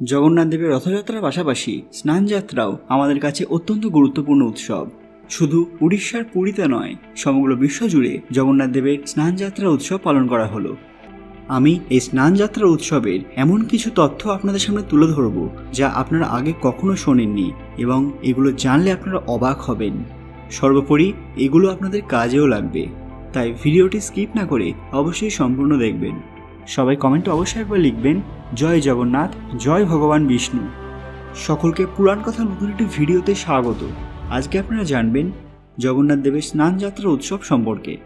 জগন্নাথ দেবের রথযাত্রার পাশাপাশি স্নানযাত্রাও আমাদের কাছে অত্যন্ত গুরুত্বপূর্ণ উৎসব। শুধু উড়িষ্যার পুরীতে নয়, সমগ্র বিশ্ব জুড়ে জগন্নাথ দেবের স্নানযাত্রা উৎসব পালন করা হলো। আমি এই স্নানযাত্রা উৎসবের এমন কিছু তথ্য আপনাদের সামনে তুলে ধরব, যা আপনারা আগে কখনো শোনেননি এবং এগুলো জানলে আপনারা অবাক হবেন। সর্বোপরি এগুলো আপনাদের কাজেও লাগবে, তাই ভিডিওটি স্কিপ না করে অবশ্যই সম্পূর্ণ দেখবেন। সবাই কমেন্টে অবশ্যই একবার লিখবেন, জয় জগন্নাথ, জয় ভগবান বিষ্ণু। সকলকে পুরাণ কথা নতুন একটি ভিডিওতে স্বাগত। আজকে আপনারা জানবেন জগন্নাথ দেবের স্নান স্নানযাত্রা উৎসব সম্পর্কে।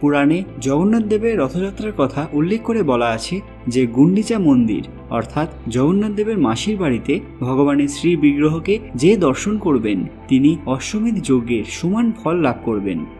পুরাণে জগন্নাথ দেবের রথযাত্রার কথা উল্লেখ করে বলা আছে যে গুন্ডিচা মন্দির, অর্থাৎ জগন্নাথ দেবের মাসির বাড়িতে ভগবানের শ্রী বিগ্রহকে যে দর্শন করবেন, তিনি অশ্বমেধ যজ্ঞের সমান ফল লাভ করবেন।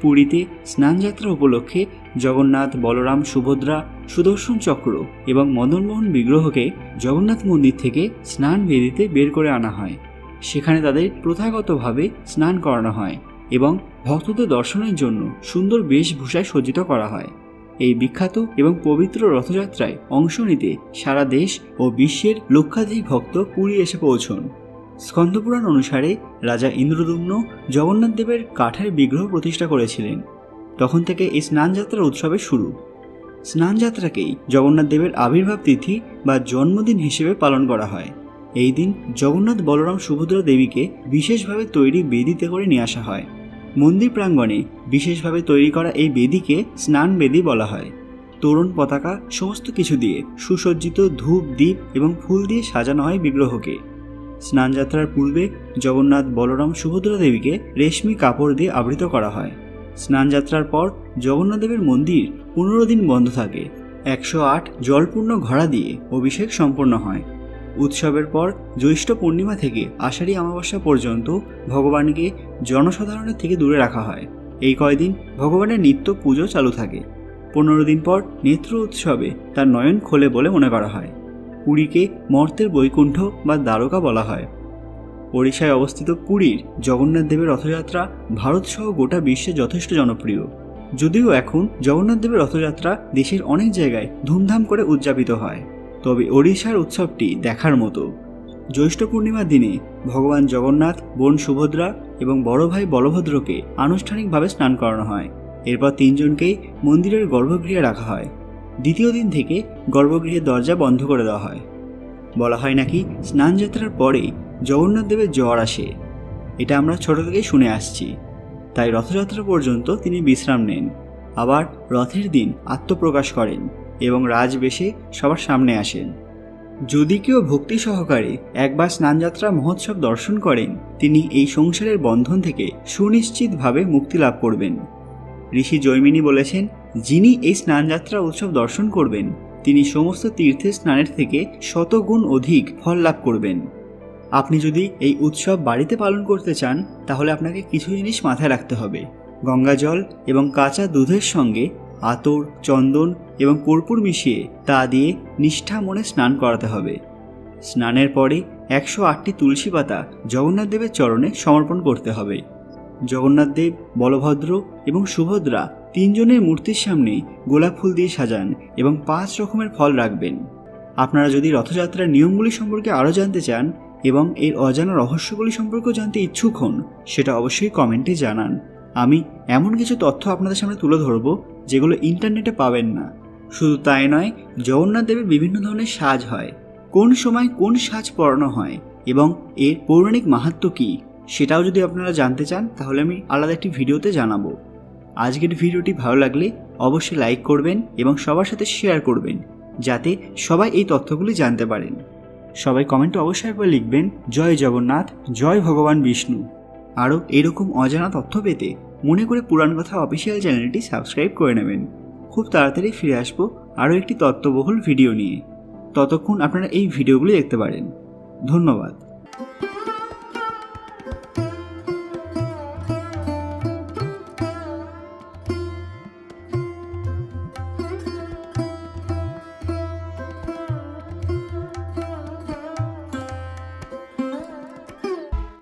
পুরীতে স্নানযাত্রা উপলক্ষে জগন্নাথ, বলরাম, সুভদ্রা, সুদর্শন চক্র এবং মদনমোহন বিগ্রহকে জগন্নাথ মন্দির থেকে স্নান বেদিতে বের করে আনা হয়। সেখানে তাদের প্রথাগতভাবে স্নান করানো হয় এবং ভক্তদের দর্শনের জন্য সুন্দর বেশভূষায় সজ্জিত করা হয়। এই বিখ্যাত এবং পবিত্র রথযাত্রায় অংশ নিতে সারা দেশ ও বিশ্বের লক্ষাধিক ভক্ত পুরী এসে পৌঁছন। স্কন্দপুরাণ অনুসারে রাজা ইন্দ্রদুম্ন জগন্নাথ দেবের কাঠের বিগ্রহ প্রতিষ্ঠা করেছিলেন। তখন থেকে এই স্নানযাত্রার উৎসবের শুরু। স্নানযাত্রাকেই জগন্নাথ দেবের আবির্ভাব তিথি বা জন্মদিন হিসেবে পালন করা হয়। এই দিন জগন্নাথ বলরাম সুভদ্রা দেবীকে বিশেষভাবে তৈরি বেদিতে করে নিয়ে আসা হয়। মন্দির প্রাঙ্গণে বিশেষভাবে তৈরি করা এই বেদিকে স্নান বেদি বলা হয়। তরুণ পতাকা, সমস্ত কিছু দিয়ে সুসজ্জিত ধূপ দ্বীপ এবং ফুল দিয়ে সাজানো হয় বিগ্রহকে। স্নানযাত্রার পূর্বে জগন্নাথ বলরাম সুভদ্রা দেবীকে রেশমি কাপড় দিয়ে আবৃত করা হয়। স্নানযাত্রার পর জগন্নাথদেবের মন্দির পনেরো দিন বন্ধ থাকে। একশো আট জলপূর্ণ ঘোড়া দিয়ে অভিষেক সম্পন্ন হয়। উৎসবের পর জ্যৈষ্ঠ পূর্ণিমা থেকে আষাঢ়ী অমাবস্যা পর্যন্ত ভগবানকে জনসাধারণের থেকে দূরে রাখা হয়। এই কয়দিন ভগবানের নিত্য পুজো চালু থাকে। পনেরো দিন পর নেত্র উৎসবে তার নয়ন খোলে বলে মনে করা হয়। পুরীকে মর্তের বৈকুণ্ঠ বা দ্বারকা বলা হয়। ওড়িশায় অবস্থিত পুরীর জগন্নাথ দেবের রথযাত্রা ভারতসহ গোটা বিশ্বে যথেষ্ট জনপ্রিয়। যদিও এখন জগন্নাথ দেবের রথযাত্রা দেশের অনেক জায়গায় ধুমধাম করে উদযাপিত হয়। তবে ওড়িশার উৎসবটি দেখার মতো। জ্যৈষ্ঠ পূর্ণিমার দিনে ভগবান জগন্নাথ, বোন সুভদ্রা এবং বড় ভাই বলভদ্রকে আনুষ্ঠানিকভাবে স্নান করানো হয়। এরপর তিনজনকেই মন্দিরের গর্ভগৃহে রাখা হয়। দ্বিতীয় দিন থেকে গর্ভগৃহের দরজা বন্ধ করে দেওয়া হয়। বলা হয় নাকি স্নানযাত্রার পরে জগন্নাথ দেবের জ্বর আসে। এটা আমরা ছোট থেকেই শুনে আসছি। তাই রথযাত্রা পর্যন্ত তিনি বিশ্রাম নেন। আবার রথের দিন আত্মপ্রকাশ করেন এবং রাজবেশে সবার সামনে আসেন। যদি কেউ ভক্তি সহকারে একবার স্নানযাত্রা মহোৎসব দর্শন করেন, তিনি এই সংসারের বন্ধন থেকে সুনিশ্চিতভাবে মুক্তি লাভ করবেন। ঋষি জৈমিনী বলেছেন যিনি এই স্নানযাত্রা উৎসব দর্শন করবেন, তিনি সমস্ত তীর্থের স্নানের থেকে শতগুণ অধিক ফল লাভ করবেন। আপনি যদি এই উৎসব বাড়িতে পালন করতে চান, তাহলে আপনাকে কিছু জিনিস মাথায় রাখতে হবে। গঙ্গা জল এবং কাঁচা দুধের সঙ্গে আতর, চন্দন এবং কর্পূর মিশিয়ে তা দিয়ে নিষ্ঠা মনে স্নান করাতে হবে। স্নানের পরে একশো আটটি তুলসী পাতা জগন্নাথ দেবের চরণে সমর্পণ করতে হবে। জগন্নাথ দেব, বলভদ্র এবং সুভদ্রা তিনজনের মূর্তির সামনে গোলাপ ফুল দিয়ে সাজান এবং পাঁচ রকমের ফল রাখবেন। আপনারা যদি রথযাত্রার নিয়মগুলি সম্পর্কে আরও জানতে চান এবং এর অজানা রহস্যগুলি সম্পর্কেও জানতে ইচ্ছুক হন, সেটা অবশ্যই কমেন্টে জানান। আমি এমন কিছু তথ্য আপনাদের সামনে তুলে ধরব যেগুলো ইন্টারনেটে পাবেন না। শুধু তাই নয়, জগন্নাথ দেবের বিভিন্ন ধরনের সাজ হয়। কোন সময় কোন সাজ পরানো হয় এবং এর পৌরাণিক মাহাত্ম্য কী? সেটাও যদি আপনারা জানতে চান, তাহলে আমি আলাদা একটি ভিডিওতে জানাব। আজকের ভিডিওটি ভালো লাগলে অবশ্যই লাইক করবেন এবং সবার সাথে শেয়ার করবেন, যাতে সবাই এই তথ্যগুলি জানতে পারেন। সবাই কমেন্টে অবশ্যই একবার লিখবেন, জয় জগন্নাথ, জয় ভগবান বিষ্ণু। আরও এরকম অজানা তথ্য পেতে মনে করে পুরাণ কথা অফিসিয়াল চ্যানেলটি সাবস্ক্রাইব করে নেবেন। খুব তাড়াতাড়ি ফিরে আসব আরও একটি তত্ত্ববহুল ভিডিও নিয়ে। ততক্ষণ আপনারা এই ভিডিওগুলি দেখতে পারেন। ধন্যবাদ।